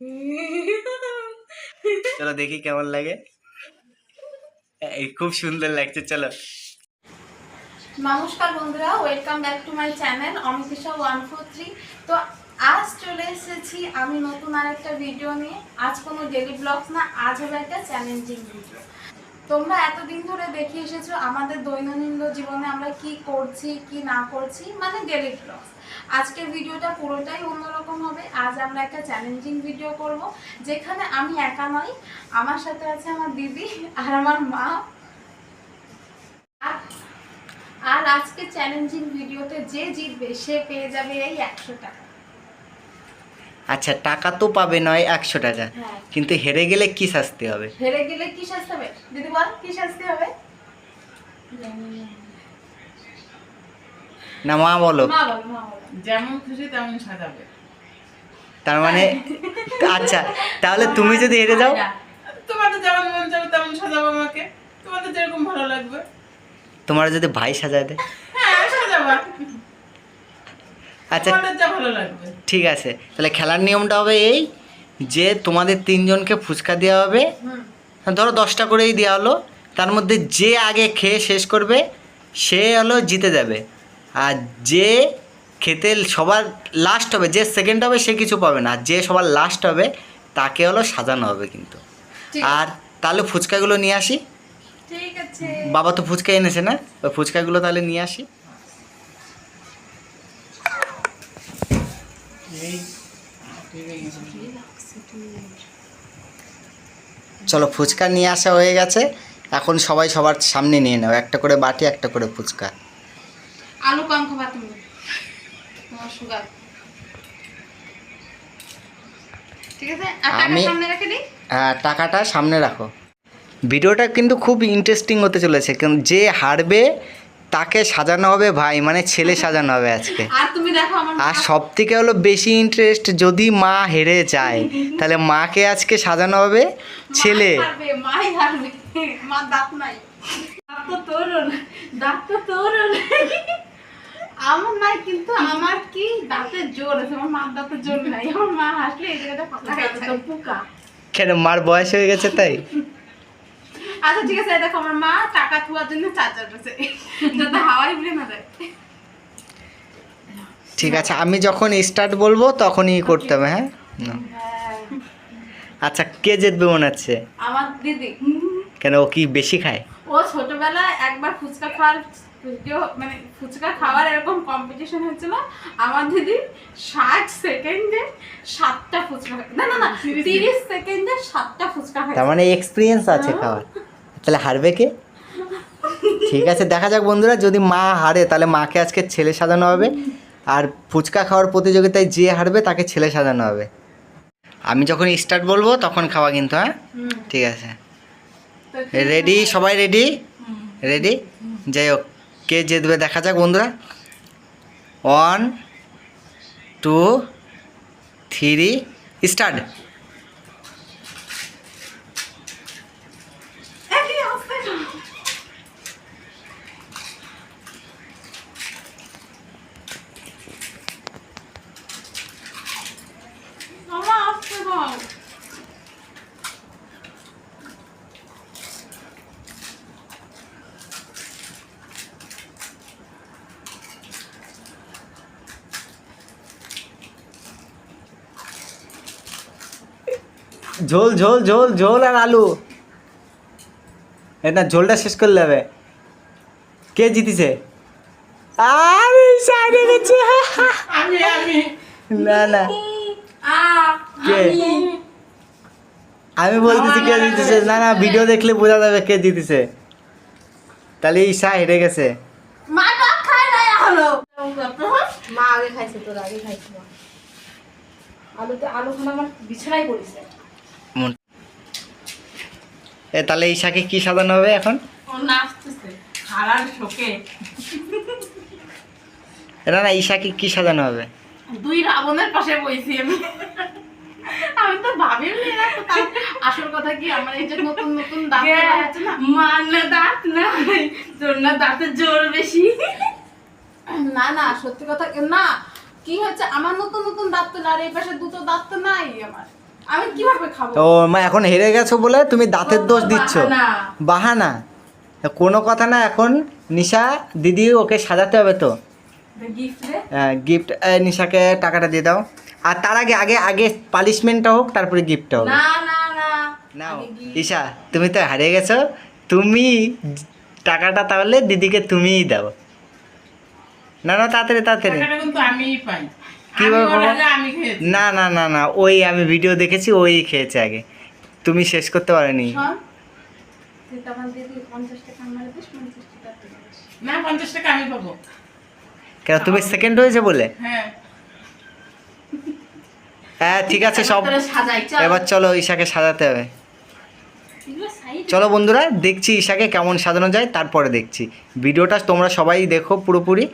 চলো দেখি কেমন লাগে। খুব সুন্দর লাগছে, চলো। নমস্কার বন্ধুরা welcome back to my channel Amitisha one four three তো আজ চলে এসেছি আমি নতুন আর একটা ভিডিও নিয়ে। আজ কোনো ডেলি ব্লগস না, আজ হবে একটা চ্যালেঞ্জিং ভিডিও তোমরা এতদিন ধরে দেখে এসেছ আমাদের দৈনন্দিন জীবনে আমরা কি করছি, কি না করছি? মানে ডেলি ব্লগস আজকের ভিডিওটা পুরোটাই অন্যরকম হবে। আজ আমরা একটা চ্যালেঞ্জিং ভিডিও করব, যেখানে আমি একা নই, আমার সাথে আছে আমার দিদি আর আমার মা। আর আজকে চ্যালেঞ্জিং ভিডিওতে যে জিতবে, সে পেয়ে যাবে এই একশো টাকা। আচ্ছা টাকা তো পাবে নয় একশো টাকা। হ্যাঁ। কিন্তু হেরে গেলে কি শাস্তি হবে? হেরে গেলে কি শাস্তি হবে? দিদি বল কি শাস্তি হবে? না মা বলো। যেমন খুশি তেমন সাজাবে। তার মানে আচ্ছা তাহলে তুমি যদি হেরে যাও? তোমাদের যেমন মন যাবে তেমন সাজাবো আমাকে। তোমাদের যেরকম ভালো লাগবে। তোমার যদি ভাই সাজায় দেয়? হ্যাঁ সাজাবা। আচ্ছা। ঠিক আছে তাহলে খেলার নিয়মটা হবে এই যে তোমাদের তিনজনকে ফুচকা দেওয়া হবে। ধরো দশটা করেই দেওয়া হলো তার মধ্যে যে আগে খেয়ে শেষ করবে সে হলো জিতে যাবে। আর যে খেতে সবার লাস্ট হবে যে সেকেন্ড হবে সে কিছু পাবে না। আর যে সবার লাস্ট হবে তাকে হলো সাজানো হবে কিন্তু। আর তাহলে ফুচকাগুলো নিয়ে আসি। বাবা তো ফুচকা এনেছে না ওই ফুচকাগুলো তাহলে নিয়ে আসি। চলো ফুচকা নিয়ে আসা হয়ে গেছে। এখন সবাই সবার সামনে নিয়ে নাও। একটা করে বাটি একটা করে ফুচকা। আলু কম খাবা তুমি। সুগার ঠিক আছে? আমি- হ্যাঁ টাকাটা সামনে রাখো। ভিডিওটা কিন্তু খুব ইন্টারেস্টিং হতে চলেছে। কারণ যে হারবে তাকে সাজানো হবে ভাই মানে ছেলে সাজানো হবে আজকে। আর তুমি দেখো আমার আর সব থেকে হলো বেশি ইন্টারেস্ট যদি মা হেরে যায় তাহলে মাকে আজকে সাজানো হবে ছেলে। মাই হারবে মা দাঁত নাই। দাঁত তো তোরও দাঁত তো তোরও আমার নাই কিন্তু আমার কি দাঁতের জোর আছে? আমার মার দাঁতের জোর নাই। আমার মা হাসলে এই জায়গাটা পাতা পোকা। কেন মার বয়স হয়ে গেছে তাই? আচ্ছা ঠিক আছে দেখো আমার মা টাকা থুয়ার জন্য চার্জার পেছে যাতে হাওয়াই উড়ে না যায়। ঠিক আছে আমি যখন স্টার্ট বলব তখনই করতে হবে হ্যাঁ? আচ্ছা কে জিতবে মনে হচ্ছে? আমার দিদি। কেন ও কি বেশি খায়? ও ছোটবেলায় একবার ফুচকা খাওয়ার ভিডিও মানে ফুচকা খাওয়ার এরকম কম্পিটিশন হয়েছিল। আমার দিদি ষাট সেকেন্ডে সাতটা ফুচকা না না না তিরিশ সেকেন্ডে সাতটা ফুচকা তার মানে এক্সপিরিয়েন্স আছে খাওয়ার। তাহলে হারবে কে? ঠিক আছে দেখা যাক বন্ধুরা যদি মা হারে তাহলে মাকে আজকে ছেলে সাজানো হবে। আর ফুচকা খাওয়ার প্রতিযোগিতায় যে হারবে তাকে ছেলে সাজানো হবে। আমি যখন স্টার্ট বলব তখন খাওয়া কিন্তু হ্যাঁ? ঠিক আছে। রেডি সবাই রেডি রেডি যাই হোক কে জিতবে দেখা যাক বন্ধুরা। ওয়ান টু থ্রি স্টার্ট ঝোল ঝোল ঝোল ঝোল আর আলু। এটা ঝোলটা শেষ করলে হবে কে জিতিছে? আরে সাইডে গেছে। আমি আমি। না না। কে? আমি। আমি বলতেছি কে জিতেছে। না না ভিডিও দেখলে বোঝা যাবে কে জিতেছে। তাহলে ঈশা হেরে গেছে। মা আগে খাইছে তোর আগে খাইছে আলুতে আলু খানা আমার বিছানায় পড়েছে। এ তাহলে ঈশাকে কি সাজানো হবে এখন? শোকে। না না ঈশাকে কি সাজানো হবে? দুই রাবণের পাশে বইছি আমি। আমি তো ভাবিও না আসল কথা কি আমার এই যে নতুন নতুন দাঁত হচ্ছে না মার না? দাঁত না দাঁতের জোর বেশি। না না সত্যি কথা না কি হচ্ছে আমার নতুন নতুন দাঁত তো না আর এই পাশে দুটো দাঁত তো নাই আমার। আমি কীভাবে খাব? ও মা এখন হেরে গেছো বলে তুমি দাঁতের দোষ দিচ্ছ। বাহানা। কোনো কথা না এখন নিশা দিদি ওকে সাজাতে হবে তো। গিফট গিফট নিশাকে টাকাটা দিয়ে দাও। আর তার আগে আগে আগে পালিশমেন্টটা হোক তারপরে গিফটটা হোক। না। ঈশা তুমি তো হারিয়ে গেছো। তুমি টাকাটা তাহলে দিদিকে তুমিই দাও। না না তাড়াতাড়ি তাড়াতাড়ি। পাই। কীভাবে না না না না ওই আমি ভিডিও দেখেছি ওই খেয়েছে আগে। তুমি শেষ করতে পারোনি। কেন তুমি সেকেন্ড হয়েছে বলে? হ্যাঁ। হ্যাঁ ঠিক আছে সব এবার চলো। ঈশাকে সাজাতে হবে। চলো বন্ধুরা দেখছি ঈশাকে কেমন সাজানো যায় তারপরে দেখছি। ভিডিওটা তোমরা সবাই দেখো পুরোপুরি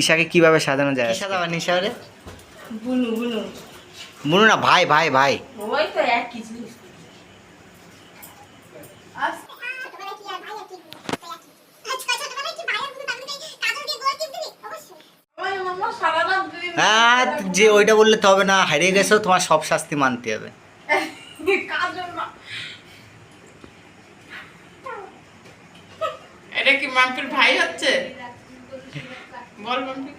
ঈশাকে কীভাবে সাজানো যায় সাজাবা নিশারে বুনু বুনু। বলুন না ভাই ভাই ভাই। ওই তো একই জিনিস। হ্যাঁ যে ওইটা বললে তো হবে না হারিয়ে গেছো তোমার সব শাস্তি মানতে হবে। এটা কি মাম্পির ভাই হচ্ছে? বল মাম্পি।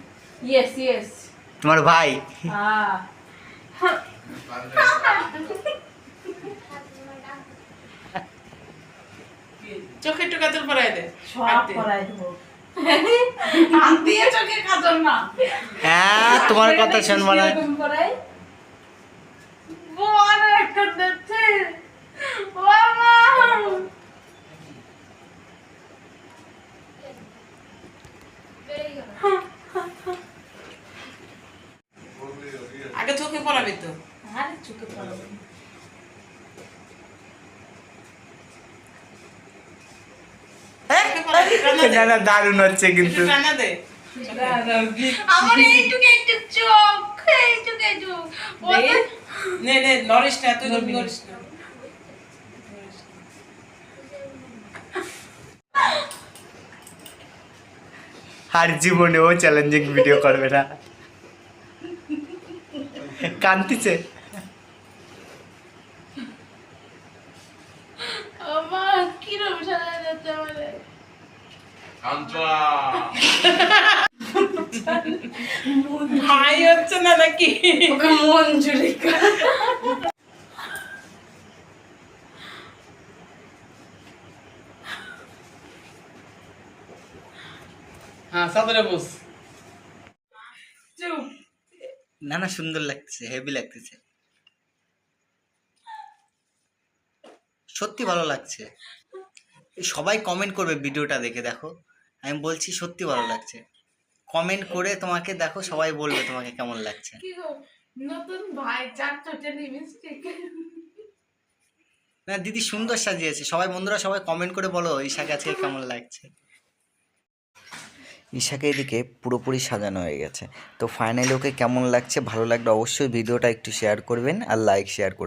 ইয়েস ইয়েস তোমার ভাই। চোখে একটু কাজল পরাই দে সব দেবো। হ্যাঁ তোমার কথা শুনব না কীরকম করাই বড় একটা দেখছে বাবা আগে চোখে তো? আরে চোখে পড়বে দারুণ হচ্ছে কিন্তু। আমার এইটুকু একটু চোখ এইটুকু একটু নে নে নরিস না তুই গল্প করিস না। আর জীবনে ও চ্যালেঞ্জিং ভিডিও করবে না। কান্তিছে ভাই হচ্ছে না নাকি? ওকে মঞ্জুরি হ্যাঁ সাদরে বস। না না সুন্দর লাগতেছে হেভি লাগতেছে। সত্যি ভালো লাগছে। সবাই কমেন্ট করবে ভিডিওটা দেখে দেখো। আমি বলছি সত্যি ভালো লাগছে। কমেন্ট করে তোমাকে দেখো সবাই বলবে তোমাকে কেমন লাগছে। নতুন ভাই চার না দিদি সুন্দর সাজিয়েছে। সবাই বন্ধুরা সবাই কমেন্ট করে বলো ঈশাকে আজকে কেমন লাগছে। ঈশাকে এদিকে পুরোপুরি সাজানো হয়ে গেছে। তো ফাইনালি ওকে কেমন লাগছে, ভালো লাগলে অবশ্যই ভিডিওটা একটু শেয়ার করবেন আর লাইক শেয়ার করবেন।